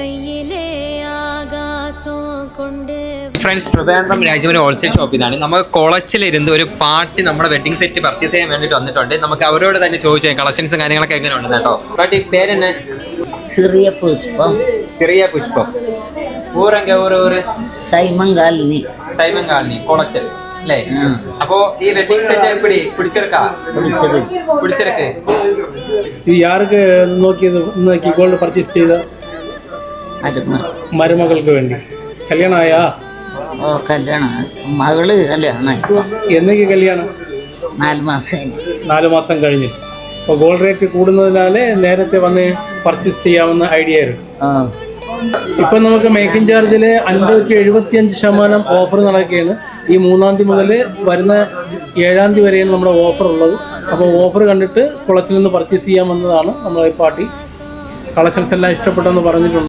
കയ്യിലെ ആകാശം കൊണ്ട് ഫ്രണ്ട്സ് പ്രഭാകരം രാജമന് ഹോൾസെയിൽ ഷോപ്പിൽ നിന്നാണ് നമ്മൾ കൊളച്ചിലിരുന്ന് ഒരു പാർട്ടി നമ്മുടെ വെഡിങ് സെറ്റ് പർച്ചേസ് ചെയ്യാൻ വേണ്ടിയിട്ട് വന്നിട്ടുണ്ട്. നമുക്ക് അവരോട് തന്നെ ചോദിച്ചാൽ കളക്ഷൻസും കാര്യങ്ങളൊക്കെ എങ്ങനെ ഉണ്ട് കേട്ടോ. പാട്ടി പേരെന്നെ ചെറിയ പുഷ്പം. ചെറിയ പുഷ്പം. ഊരെങ്ക ഊര് ഊര്? സൈമങ്കാലിനി സൈമൻ കാളനി കുളച്ചൽ അല്ലേ. അപ്പോ ഈ വെഡിങ് സെറ്റ് എപ്പിടി? പിടിച്ചെടുക്കാ? പിടിച്ചെടുക്കേ. ഇത് യാർക്ക് നോക്കിയത് നോക്കി ഗോൾഡ് പർച്ചേസ് ചെയ്ത? അരുന്ന് മരുമകൾക്ക് വേണ്ടി. കല്യാണമായാ? ഓ കല്യാണം. മകൾ കല്യാണം എന്നേക്ക് കല്യാണം? നാല് മാസം നാല് മാസം കഴിഞ്ഞു. അപ്പോൾ ഗോൾഡ് റേറ്റ് കൂടുന്നതിനാൽ നേരത്തെ വന്ന് പർച്ചേസ് ചെയ്യാവുന്ന ഐഡിയ ആയിരുന്നു. ഇപ്പൊ ഇപ്പം നമുക്ക് മേക്കിംഗ് ചാർജിൽ അൻപത് ടു എഴുപത്തി അഞ്ച് ശതമാനം ഓഫർ നടക്കുകയാണ്. ഈ മൂന്നാം തീയതി മുതൽ വരുന്ന ഏഴാം തീയതി വരെയാണ് നമ്മുടെ ഓഫർ ഉള്ളത്. അപ്പോൾ ഓഫർ കണ്ടിട്ട് കുളത്തിൽ നിന്ന് പർച്ചേസ് ചെയ്യാമെന്നതാണ് നമ്മളെ പാർട്ടി കളക്ഷൻസ് എല്ലാം ഇഷ്ടപ്പെട്ടെന്ന് പറഞ്ഞിട്ടുണ്ട്.